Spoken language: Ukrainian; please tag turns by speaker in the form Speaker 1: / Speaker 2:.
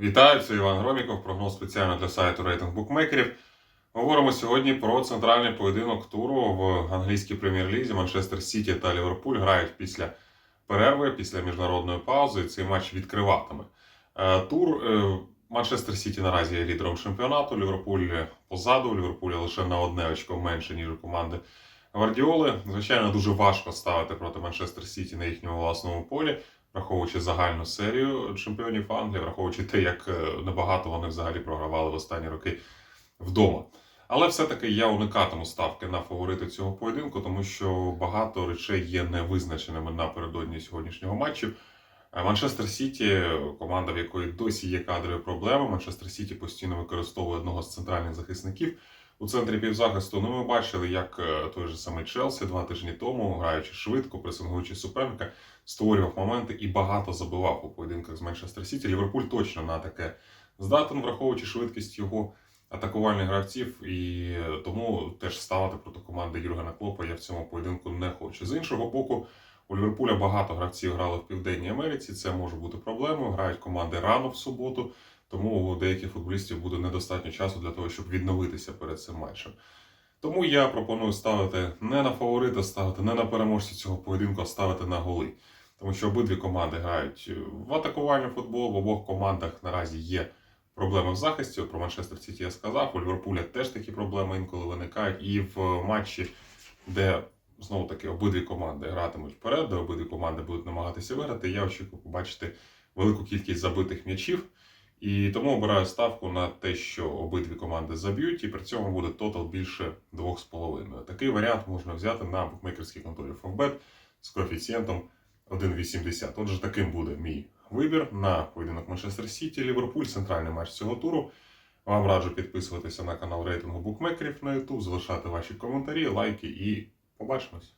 Speaker 1: Вітаю, це Іван Громіков, прогноз спеціально для сайту рейтинг букмекерів. Говоримо сьогодні про центральний поєдинок туру в англійській прем'єр-лізі. Манчестер Сіті та Ліверпуль грають після перерви, після міжнародної паузи. і Цей матч відкриватиме. Е, Тур е, Манчестер Сіті наразі є лідером чемпіонату. Ліверпуль позаду. Ліверпуля лише на одне очко менше, ніж у команди Гвардіоли. Звичайно, дуже важко ставити проти Манчестер Сіті на їхньому власному полі враховуючи загальну серію чемпіонів Англії, враховуючи те, як е, небагато вони взагалі програвали в останні роки вдома. Але все-таки я уникатиму ставки на фаворити цього поєдинку, тому що багато речей є невизначеними напередодні сьогоднішнього матчу. Е, Манчестер Сіті, команда, в якої досі є кадрові проблеми. Манчестер Сіті постійно використовує одного з центральних захисників у центрі півзахисту. Ну, ми бачили, як е, той же самий Челсі два тижні тому, граючи швидко, пресингуючи суперника, створював моменти і багато забивав у поєдинках з Манчестер Сіті. Ліверпуль точно на таке здатен, враховуючи швидкість його атакувальних гравців, і тому теж ставити проти команди Юргена Клопа я в цьому поєдинку не хочу. З іншого боку, у Ліверпуля багато гравців грали в Південній Америці. Це може бути проблемою. Грають команди рано в суботу, тому у деяких футболістів буде недостатньо часу для того, щоб відновитися перед цим матчем. Тому я пропоную ставити не на фаворита, ставити не на переможця цього поєдинку, а ставити на голи. Тому що обидві команди грають в атакувальний футбол, в обох командах наразі є проблеми в захисті. Про Манчестер Сіті я сказав. У Ліверпуля теж такі проблеми інколи виникають. І в матчі, де знову таки обидві команди гратимуть вперед, де обидві команди будуть намагатися виграти, я очікую побачити велику кількість забитих м'ячів. І тому обираю ставку на те, що обидві команди заб'ють, і при цьому буде тотал більше 2,5. Такий варіант можна взяти на букмекерській конторі Фавбет з коефіцієнтом 1,80. Отже, таким буде мій вибір на поєдинок Манчестер Сіті, Ліверпуль, центральний матч цього туру. Вам раджу підписуватися на канал рейтингу букмекерів на YouTube, залишати ваші коментарі, лайки і побачимось.